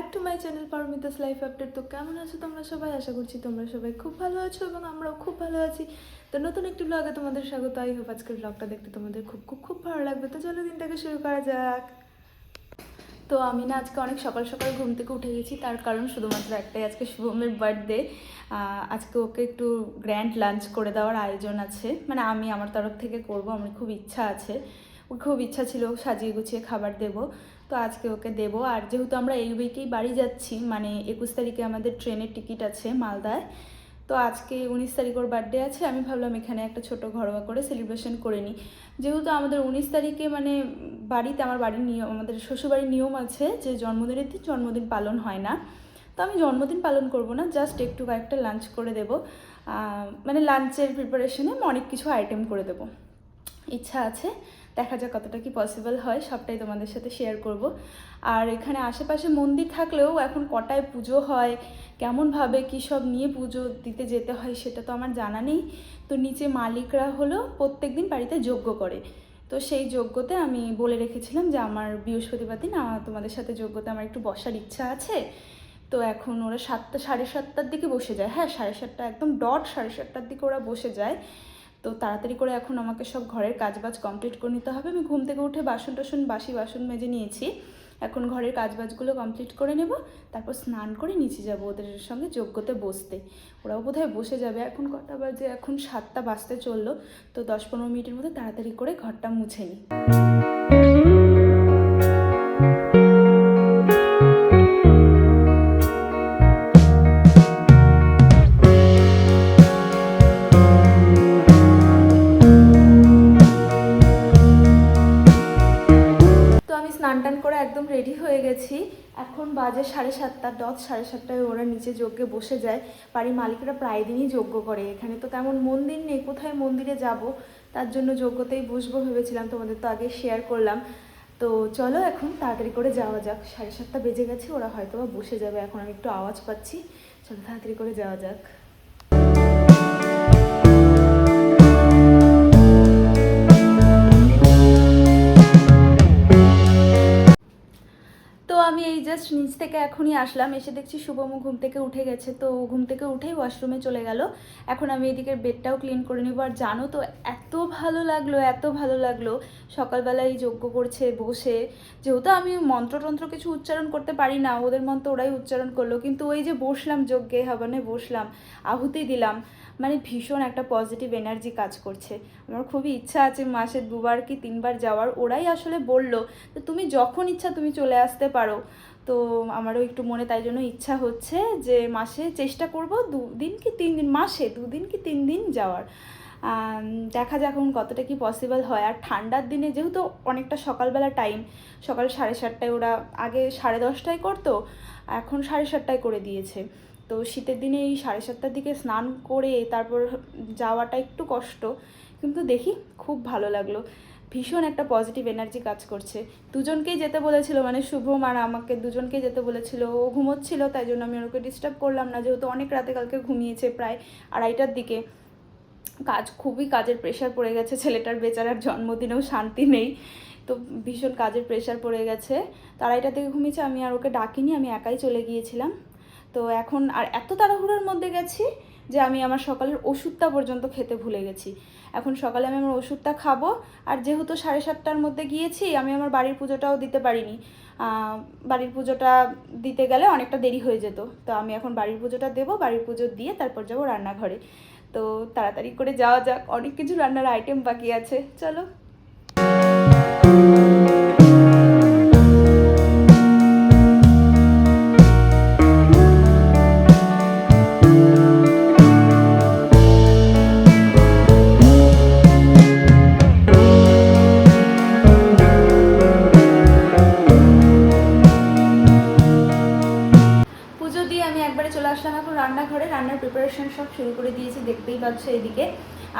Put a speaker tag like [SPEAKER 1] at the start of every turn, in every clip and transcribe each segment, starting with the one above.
[SPEAKER 1] Back to my channel Paromita's life update তো কেমন আছো তোমরা সবাই? আশা করছি তোমরা সবাই খুব ভালো আছো এবং আমরাও খুব ভালো আছি। তো নতুন একটি ব্লগে তোমাদের স্বাগত। আই হোপ আজকের ব্লগটা দেখতে তোমাদের খুব খুব খুব ভালো লাগবে। তো চলো দিনটাকে শুরু করা যাক। তো আমি না আজকে অনেক সকাল সকাল ঘুম থেকে উঠে গেছি। তার কারণ শুধুমাত্র একটাই আজকে শুভমের বার্থডে আজকে ওকে একটু গ্র্যান্ড লাঞ্চ করে দেওয়ার আয়োজন আছে। মানে আমি আমার তরফ থেকে করব, আমার খুব ইচ্ছা আছে। খুব ইচ্ছা ছিল, সাজিয়ে গুছিয়ে খাবার দেব। তো আজকে ওকে দেব। আর যেহেতু আমরা এই উইকেই বাড়ি যাচ্ছি মানে একুশ তারিখে আমাদের ট্রেনের টিকিট আছে মালদায়, তো আজকে উনিশ তারিখ ওর বার্থডে আছে। আমি ভাবলাম এখানে একটা ছোট ঘরোয়া করে সেলিব্রেশন করে নিই। যেহেতু আমাদের উনিশ তারিখে মানে বাড়িতে আমার বাড়ির নিয়ম, আমাদের শ্বশুরবাড়ির নিয়ম আছে যে জন্মদিনের দিন জন্মদিন পালন হয় না। তো আমি জন্মদিন পালন করব না জাস্ট একটু কয়েকটা লাঞ্চ করে দেব। মানে লাঞ্চের প্রিপারেশনে অনেক কিছু আইটেম করে দেব। ইচ্ছা আছে। দেখা যাক কতটা কি পসিবল হয়, সবটাই তোমাদের সাথে শেয়ার করব। আর এখানে আশেপাশে মন্দির থাকলেও এখন কটায় পুজো হয়, কেমনভাবে কী সব নিয়ে পুজো দিতে যেতে হয় সেটা তো আমার জানা নেই। তো নিচে মালিকরা হলো প্রত্যেক দিন বাড়িতে যজ্ঞ করে। তো সেই যজ্ঞতে আমি বলে রেখেছিলাম যে আমার বৃহস্পতিবার দিন তোমাদের সাথে যোগ্যতে আমার একটু বসার ইচ্ছা আছে। তো এখন ওরা সাতটা, সাড়ে সাতটার দিকে বসে যায়। হ্যাঁ সাড়ে সাতটা একদম ডট সাড়ে সাতটার দিকে ওরা বসে যায়। তো তাড়াতাড়ি করে এখন আমাকে সব ঘরের কাজবাজ কমপ্লিট করে নিতে হবে। আমি ঘুম থেকে উঠে বাসন টাসন, বাসি বাসন মেজে নিয়েছি। এখন ঘরের কাজবাজগুলো কমপ্লিট করে নেব, তারপর স্নান করে নিচে যাব ওদের সঙ্গে যোগ্যতে বসতে। ওরাও বোধহয় বসে যাবে। এখন কটা বাজে? এখন সাতটা বাজতে চলল, তো দশ পনেরো মিনিটের মধ্যে তাড়াতাড়ি করে ঘরটা মুছে নিই এখন বাজে সাড়ে সাতটা, দশ সাড়ে সাতটায় ওরা নিচে যজ্ঞে বসে যায়। বাড়ির মালিকরা প্রায় দিনই যজ্ঞ করে। এখানে তো তেমন মন্দির নেই, কোথায় মন্দিরে যাব? তার জন্য যজ্ঞতেই বসবো ভেবেছিলাম, তোমাদের তো আগে শেয়ার করলাম। তো চলো এখন তাড়াতাড়ি করে যাওয়া যাক। সাড়ে সাতটা বেজে গেছে, ওরা হয়তো বসে যাবে। এখন আমি একটু আওয়াজ পাচ্ছি। চলো তাড়াতাড়ি করে যাওয়া যাক। জাস্ট নিচ থেকে এখনই আসলাম, এসে দেখছি শুভম ঘুম থেকে উঠে গেছে। তো ঘুম থেকে উঠেই ওয়াশরুমে চলে গেল। এখন আমি এদিকের বেডটাও ক্লিন করে নেব। আর জানো তো, এত ভালো লাগল, এত ভালো লাগল। সকালবেলায় যজ্ঞ করছে, বসে। যেহেতু আমি মন্ত্রতন্ত্র কিছু উচ্চারণ করতে পারি না, ওদের মন্ত্র ওরাই উচ্চারণ করল। কিন্তু ওই যে বসলাম, যজ্ঞে, হাবানে বসলাম, আহুতি দিলাম। মানে ভীষণ একটা পজিটিভ এনার্জি কাজ করছে। আমার খুবই ইচ্ছা আছে মাসে দুবার কি তিনবার যাওয়ার। ওরাই আসলে বলল, তো তুমি যখন ইচ্ছা তুমি চলে আসতে পারো। তো আমারও একটু মনে তাই জন্য ইচ্ছা হচ্ছে যে মাসে চেষ্টা করব দুদিন কি তিন দিন, মাসে দুদিন কি তিন দিন যাওয়ার। দেখা যাক এখন কতটা কি পসিবল হয়। আর ঠান্ডার দিনে যেহেতু অনেকটা সকালবেলা টাইম সকাল সাড়ে সাতটায় ওরা আগে সাড়ে দশটায় করতো, এখন সাড়ে সাতটায় করে দিয়েছে। তো শীতের দিনে এই সাড়ে সাতটার দিকে স্নান করে তারপর যাওয়াটা একটু কষ্ট, কিন্তু দেখি খুব ভালো লাগল। ভীষণ একটা পজিটিভ এনার্জি কাজ করছে। দুজনকেই যেতে বলেছিল মানে শুভম আর আমাকে দুজনকেই যেতে বলেছিল। ও ঘুমোচ্ছিল, তাই জন্য আমি ওকে ডিস্টার্ব করলাম না, যেহেতু অনেক রাতে কালকে ঘুমিয়েছে প্রায় আড়াইটার দিকে। কাজ, খুবই কাজের প্রেশার পড়ে গেছে, ছেলেটার বেচারার জন্মদিনেও শান্তি নেই। তো ভীষণ কাজের প্রেশার পড়ে গেছে। তো আড়াইটার দিকে ঘুমিয়েছে, আমি আর ওকে ডাকিনি, আমি একাই চলে গিয়েছিলাম। তো এখন আর এত তাড়াহুড়োর মধ্যে গেছি যে আমি আমার সকালের ওষুধটা পর্যন্ত খেতে ভুলে গেছি। এখন সকালে আমি আমার ওষুধটা খাব আর যেহেতু সাড়ে সাতটার মধ্যে গিয়েছি, আমি আমার বাড়ির পুজোটাও দিতে পারিনি। বাড়ির পুজোটা দিতে গেলে অনেকটা দেরি হয়ে যেত। তো আমি এখন বাড়ির পুজোটা দেবো, বাড়ির পুজো দিয়ে তারপর যাব রান্নাঘরে। তো তাড়াতাড়ি করে যাওয়া যাক, অনেক কিছু রান্নার আইটেম বাকি আছে। চলো। দিয়ে আমি একবারে চলে আসলাম এখন রান্নাঘরে। রান্নার প্রিপারেশন সব শুরু করে দিয়েছি, দেখতেই পাচ্ছ এদিকে।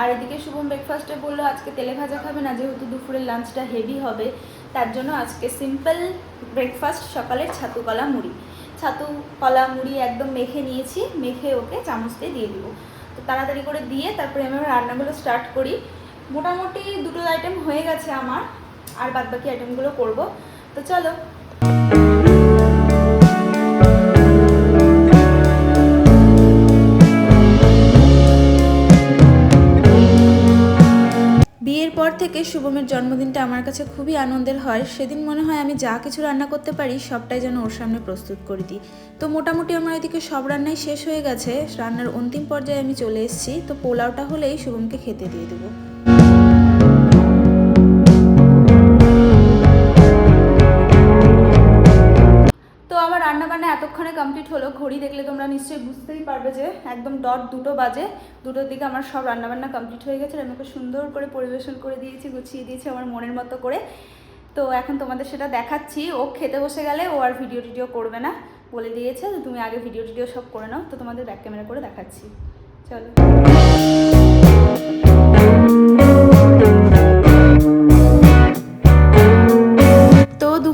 [SPEAKER 1] আর এদিকে শুভম ব্রেকফাস্টে বলল, আজকে তেলে ভাজা খাবে না, যেহেতু দুপুরের লাঞ্চটা হেভি হবে, তার জন্য আজকে সিম্পল ব্রেকফাস্ট সকালের ছাতু কলা মুড়ি। ছাতু কলা মুড়ি একদম মেখে নিয়েছি, মেখে ওকে চামচ দিয়ে দিয়ে দিব। তো তাড়াতাড়ি করে দিয়ে তারপরে আমি রান্নাগুলো স্টার্ট করি। মোটামুটি দুটো আইটেম হয়ে গেছে আমার, আর বাদবাকি আইটেমগুলো করব। তো চলো এরপর থেকে শুভমের জন্মদিনটা আমার কাছে খুবই আনন্দের হয়। সেদিন মনে হয় আমি যা কিছু রান্না করতে পারি, সবটাই যেন ওর সামনে প্রস্তুত করে দিই। তো মোটামুটি আমার এদিকে সব রান্নাই শেষ হয়ে গেছে। রান্নার অন্তিম পর্যায়ে আমি চলে এসেছি। তো পোলাওটা হলেই শুভমকে খেতে দিয়ে দেবো। তো আমার রান্না বান্না এতক্ষণে কমপ্লিট হলো, ঘড়ি দেখলে তোমরা নিশ্চয়ই বুঝতেই পারবে যে একদম ডট দুটো বাজে। দুটোর দিকে আমার সব রান্নাবান্না কমপ্লিট হয়ে গেছে আমি ওকে সুন্দর করে পরিবেশন করে দিয়েছি, গুছিয়ে দিয়েছি আমার মনের মতো করে। তো এখন তোমাদের সেটা দেখাচ্ছি, ও খেতে বসে গেলে ও আর ভিডিও টিডিও করবে না। বলে দিয়েছে তুমি আগে ভিডিও টিডিও সব করে নাও, তো তোমাদের ব্যাক ক্যামেরা করে দেখাচ্ছি। চলো।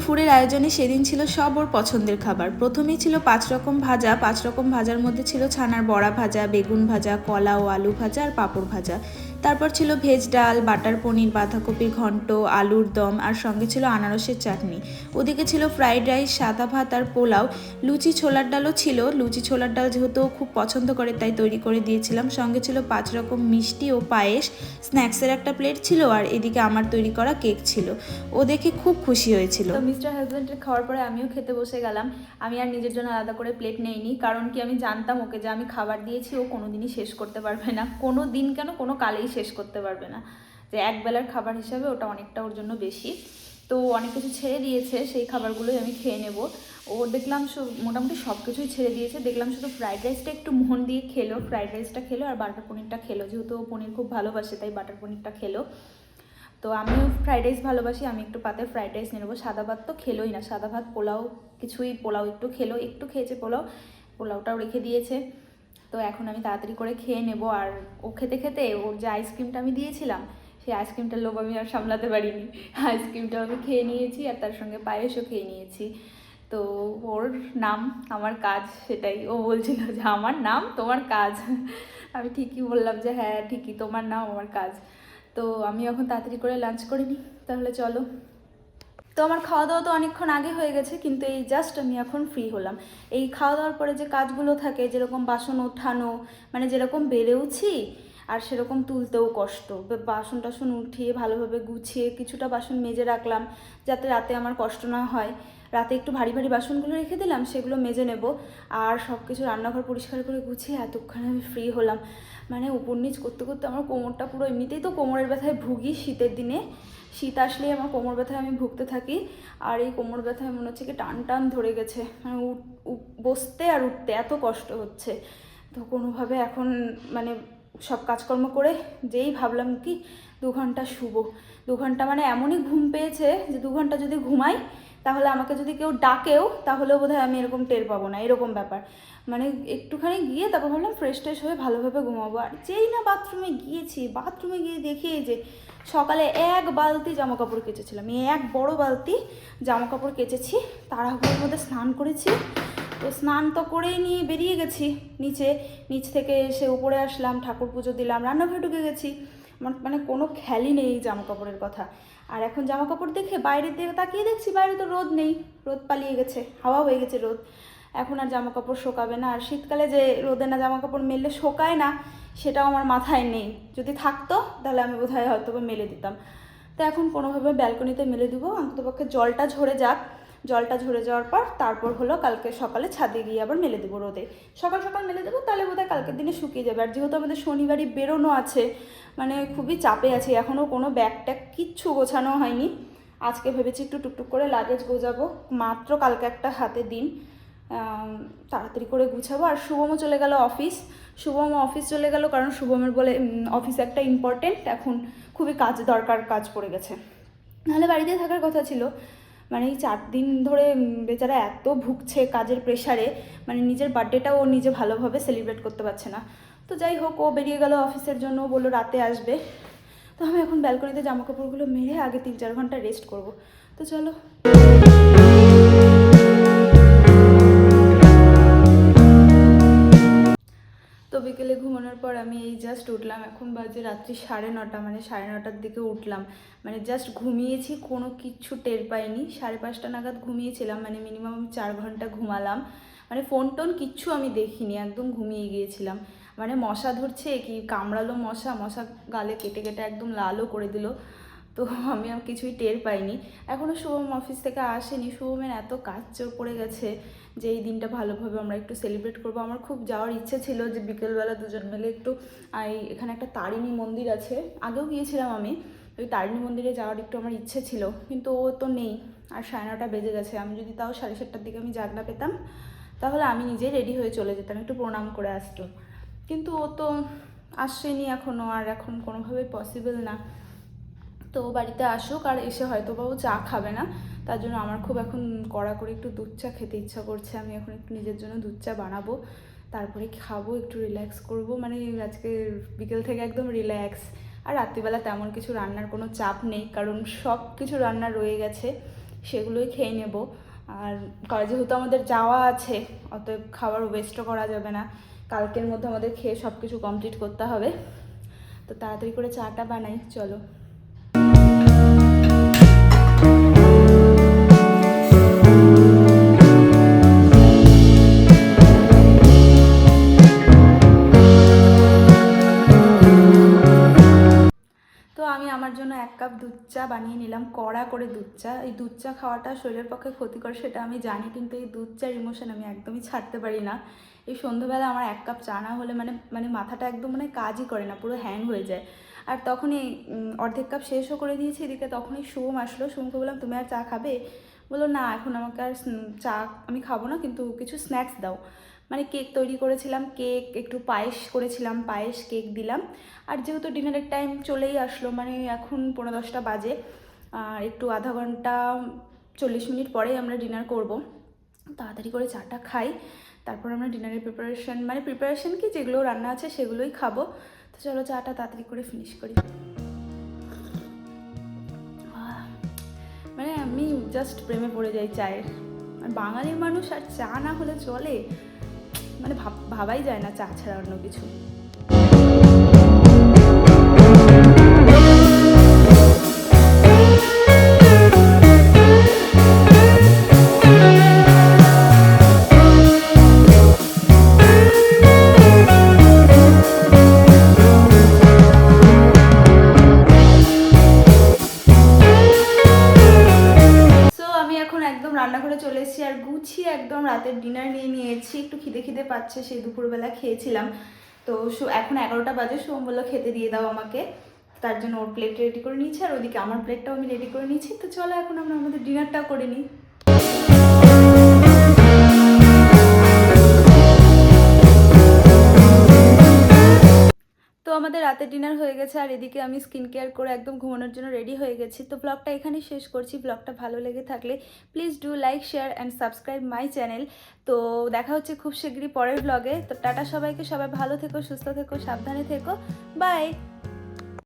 [SPEAKER 1] দুপুরের আয়োজনে সেদিন ছিল সব ওর পছন্দের খাবার। প্রথমেই ছিল পাঁচ রকম ভাজা, পাঁচ রকম ভাজার মধ্যে ছিল ছানার বড়া ভাজা, বেগুন ভাজা, কলা ও আলু ভাজা আর পাঁপড় ভাজা। তারপর ছিল ভেজ ডাল, বাটার পনির, বাঁধাকপির ঘন্ট, আলুর দম, আর সঙ্গে ছিল আনারসের চাটনি। ওদিকে ছিল ফ্রাইড রাইস, সাদা ভাত আর পোলাও। লুচি ছোলার ডালও ছিল। লুচি ছোলার ডাল যেহেতু খুব পছন্দ করে, তাই তৈরি করে দিয়েছিলাম। সঙ্গে ছিল পাঁচ রকম মিষ্টি ও পায়েস। স্ন্যাক্সের একটা প্লেট ছিল, আর এদিকে আমার তৈরি করা কেক ছিল। ও দেখে খুব খুশি হয়েছিল। তো মিস্টার হাজব্যান্ডের খাওয়ার পরে আমিও খেতে বসে গেলাম। আমি আর নিজের জন্য আলাদা করে প্লেট নেইনি, কারণ কি আমি জানতাম ওকে যে আমি খাবার দিয়েছি, ও কোনো দিনই শেষ করতে পারবে না। কোনো দিন কেন কোনো কালেই শেষ করতে পারবে না। যে এক বেলার খাবার হিসাবে ওটা অনেকটা ওর জন্য বেশি। তো অনেক কিছু ছেড়ে দিয়েছে, সেই খাবারগুলোই আমি খেয়ে নেব। ও দেখলাম মোটামুটি সব কিছুই ছেড়ে দিয়েছে। দেখলাম শুধু ফ্রাইড রাইসটা একটু মন দিয়ে খেলো, ফ্রাইড রাইসটা খেলো আর বাটার পনিরটা খেলো। যেহেতু ও পনির খুব ভালোবাসে, তাই বাটার পনিরটা খেলো। তো আমিও ফ্রাইড রাইস ভালোবাসি, আমি একটু পাতে ফ্রাইড রাইস নিয়ে নেব। সাদা ভাত তো খেলোই না, সাদা ভাত পোলাও কিছুই পোলাও একটু খেলো, একটু খেয়েছে পোলাও। পোলাওটাও রেখে দিয়েছে। তো এখন আমি তাড়াতাড়ি করে খেয়ে নেব। আর ও খেতে খেতে ওর যে আইসক্রিমটা আমি দিয়েছিলাম, সেই আইসক্রিমটার লোভ আমি আর সামলাতে পারিনি। আইসক্রিমটা আমি খেয়ে নিয়েছি আর তার সঙ্গে পায়েসও খেয়ে নিয়েছি। তো ওর নাম আমার কাজ সেটাই। ও বলছিল যে, আমার নাম তোমার কাজ। আমি ঠিকই বললাম যে হ্যাঁ ঠিকই তোমার নাম আমার কাজ। তো আমি এখন তাড়াতাড়ি করে লাঞ্চ করে নিই। তাহলে চলো। তো আমার খাওয়া দাওয়া তো অনেকক্ষণ আগে হয়ে গেছে, কিন্তু এই জাস্ট আমি এখন ফ্রি হলাম। এই খাওয়া দাওয়ার পরে যে কাজগুলো থাকে, যেরকম বাসন ওঠানো মানে যেরকম বেড়েওছি, আর সেরকম তুলতেও কষ্ট। বাসন টাসন উঠিয়ে ভালোভাবে গুছিয়ে কিছুটা বাসন মেজে রাখলাম, যাতে রাতে আমার কষ্ট না হয়। রাতে একটু ভারী ভারী বাসনগুলো রেখে দিলাম, সেগুলো মেজে নেব। আর সব কিছু রান্নাঘর পরিষ্কার করে গুছিয়ে এতক্ষণে আমি ফ্রি হলাম। মানে উপর নিচ করতে করতে আমার কোমরটা পুরো এমনিতেই তো কোমরের ব্যথায় ভুগি শীতের দিনে। শীত আসলেই আমার কোমর ব্যথায় আমি ভুগতে থাকি। আর এই কোমর ব্যথায় মনে হচ্ছে কি টান টান ধরে গেছে। মানে বসতে আর উঠতে এত কষ্ট হচ্ছে। তো কোনোভাবে এখন মানে সব কাজকর্ম করে যেই ভাবলাম কি দু ঘণ্টা শুব। দু ঘণ্টা মানে এমনই ঘুম পেয়েছে যে দু ঘণ্টা যদি ঘুমাই, তাহলে আমাকে যদি কেউ ডাকেও, তাহলেও বোধহয় আমি এরকম টের পাবো না। এরকম ব্যাপার। মানে একটুখানি গিয়ে তারপর ভাবলাম ফ্রেশ ট্রেশ হয়ে ভালোভাবে ঘুমাবো। আর যেই না বাথরুমে গিয়েছি বাথরুমে গিয়ে দেখি যে সকালে এক বালতি জামা কাপড় কেচেছিলাম। এই এক বড় বালতি জামা কাপড় কেচেছি, তাড়াহুড়োর মধ্যে স্নান করেছি। তো স্নান তো করেই নিয়ে বেরিয়ে গেছি। নিচে, নিচ থেকে এসে উপরে আসলাম, ঠাকুর পুজো দিলাম, রান্নাঘরে ঢুকে গেছি। আমার মানে কোনো খেয়ালই নেই এই জামা কাপড়ের কথা। আর এখন জামা কাপড় দেখে বাইরের দিকে তাকিয়ে দেখছি বাইরে তো রোদ নেই, রোদ পালিয়ে গেছে, হাওয়া হয়ে গেছে রোদ। এখন আর জামা কাপড় শোকাবে না। আর শীতকালে যে রোদে না জামা কাপড় মেললে শোকায় না, সেটাও আমার মাথায় নেই। যদি থাকতো, তাহলে আমি বোধহয় হয়তো মেলে দিতাম। তো এখন কোনোভাবে ব্যালকনিতে মেলে দিব। অন্ততপক্ষে জলটা ঝরে যাক। জলটা ঝরে যাওয়ার পর তারপর হলো কালকে সকালে ছাদে গিয়ে আবার মেলে দেবো রোদে। সকাল সকাল মেলে দেবো, তাহলে বোধহয় কালকের দিনে শুকিয়ে যাবে। আর যেহেতু আমাদের শনিবারই বেরোনো আছে মানে খুবই চাপে আছি। এখনও কোনো ব্যাগ ট্যাগ কিচ্ছু গোছানো হয়নি। আজকে ভেবেছি একটু টুকটুক করে লাগেজ গোজাবো। মাত্র কালকে একটা হাতে দিন। তাড়াতাড়ি করে গুছাবো। আর শুভমও চলে গেল অফিস শুভম অফিস চলে গেল কারণ শুভমের বলে অফিস একটা ইম্পর্টেন্ট এখন খুবই কাজ, দরকার কাজ পড়ে গেছে। নাহলে বাড়িতে থাকার কথা ছিল। মানে এই চার দিন ধরে বেচারা এত ভুগছে কাজের প্রেশারে মানে নিজের বার্থডেটাও ও নিজে ভালোভাবে সেলিব্রেট করতে পারছে না। তো যাই হোক, ও বেরিয়ে গেল অফিসের জন্য। বলল, রাতে আসবে। তো আমি এখন ব্যালকনিতে জামা কাপড়গুলো মেরে আগে তিন চার ঘণ্টা রেস্ট করব। তো চলো। বিকেলে ঘুমানোর পর আমি এই জাস্ট উঠলাম। এখন বাজে রাত্রি সাড়ে নটা মানে সাড়ে নটার দিকে উঠলাম। মানে জাস্ট ঘুমিয়েছি, কোনো কিচ্ছু টের পাইনি। সাড়ে পাঁচটা নাগাদ ঘুমিয়েছিলাম মানে মিনিমাম চার ঘণ্টা ঘুমালাম। মানে ফোন টোন কিচ্ছু আমি দেখিনি, একদম ঘুমিয়ে গিয়েছিলাম। মানে মশা ধরছে, কি কামড়ালো মশা মশা গালে কেটে কেটে একদম লালও করে দিল। তো আমি আর কিছুই টের পাইনি। এখনও শুভম অফিস থেকে আসেনি। শুভমের এত কাজ চোর পড়ে গেছে যে এই দিনটা ভালোভাবে আমরা একটু সেলিব্রেট করব। আমার খুব যাওয়ার ইচ্ছে ছিল যে বিকেলবেলা দুজন মিলে একটু এখানে একটা তারিণী মন্দির আছে। আগেও গিয়েছিলাম আমি। ওই তারিণী মন্দিরে যাওয়ার একটু আমার ইচ্ছে ছিল, কিন্তু ও তো নেই। আর সাড়ে নটা বেজে গেছে। আমি যদি তাও সাড়ে সাতটার দিকে আমি জাগনা পেতাম, তাহলে আমি নিজেই রেডি হয়ে চলে যেতাম, একটু প্রণাম করে আসতো। কিন্তু ও তো আসেনি এখনও আর এখন কোনোভাবেই পসিবল না। তো বাড়িতে আসুক আর এসে হয়তো বা ও চা খাবে না। তার জন্য আমার খুব এখন কড়া করে একটু দুধ চা খেতে ইচ্ছা করছে। আমি এখন একটু নিজের জন্য দুধ চা বানাবো। তারপরে খাব, একটু রিল্যাক্স করব। মানে আজকে বিকেল থেকে একদম রিল্যাক্স আর রাত্রিবেলা তেমন কিছু রান্নার কোনো চাপ নেই। কারণ সব কিছু রান্না রয়ে গেছে, সেগুলোই খেয়ে নেব। আর যেহেতু আমাদের যাওয়া আছে, অতএব খাবার ওয়েস্টও করা যাবে না। কালকের মধ্যে আমাদের খেয়ে সব কিছু কমপ্লিট করতে হবে। তো তাড়াতাড়ি করে চাটা বানাই, চলো। দুধ চা বানিয়ে নিলাম, কড়া করে দুধ চা এই দুধ চা খাওয়াটা শরীরের পক্ষে ক্ষতিকর, সেটা আমি জানি, কিন্তু এই দুধ চার ইমোশন আমি একদমই ছাড়তে পারি না। এই সন্ধ্যাবেলা আমার এক কাপ চা না হলে মানে মানে মাথাটা একদম মানে কাজই করে না, পুরো হ্যাং হয়ে যায়। আর তখনই অর্ধেক কাপ শেষও করে দিয়েছি, এদিকে তখনই শুভম আসলো। শুভমকে বললাম, তুমি আর চা খাবে? বলল, না, এখন আমাকে আর চা আমি খাব না, কিন্তু কিছু স্ন্যাক্স দাও। মানে কেক তৈরি করেছিলাম, কেক একটু পায়েস করেছিলাম, পায়েস কেক দিলাম। আর যেহেতু ডিনারের টাইম চলেই আসলো মানে এখন পনেরো দশটা বাজে, আর একটু আধা ঘণ্টা চল্লিশ মিনিট পরেই আমরা ডিনার করব। তাড়াতাড়ি করে চাটা খাই, তারপর আমরা ডিনারের প্রিপারেশন মানে প্রিপারেশন কি যেগুলো রান্না আছে সেগুলোই খাব। তো চলো চাটা তাড়াতাড়ি করে ফিনিশ করি। মানে আমি জাস্ট প্রেমে পড়ে যাই চায়ের। আর বাঙালি মানুষ আর চা না হলে চলে। মানে ভাব ভাবাই যায় না চা ছাড়া অন্য কিছু। খিদে পাচ্ছে, সেই দুপুরবেলা খেয়েছিলাম। তো এখন এগারোটা বাজে, সোম বলল খেতে দিয়ে দাও আমাকে। তার জন্য ওর প্লেট রেডি করে নিয়েছে, আর ওদিকে আমার প্লেটটাও আমি রেডি করে নিয়েছি। তো চলো এখন আমরা আমাদের ডিনারটাও করে নিই। আমাদের রাতে ডিনার হয়ে গেছে আর এদিকে আমি স্কিন কেয়ার করে একদম ঘুমানোর জন্য রেডি হয়ে গেছি। তো ব্লগটা এখানেই শেষ করছি। ব্লগটা ভালো লেগে থাকলে please do like share and subscribe my channel তো দেখা হচ্ছে খুব শীঘ্রই পরের ব্লগে তো টাটা সবাইকে। সবাই ভালো থেকো, সুস্থ থেকো, সাবধানে থেকো। বাই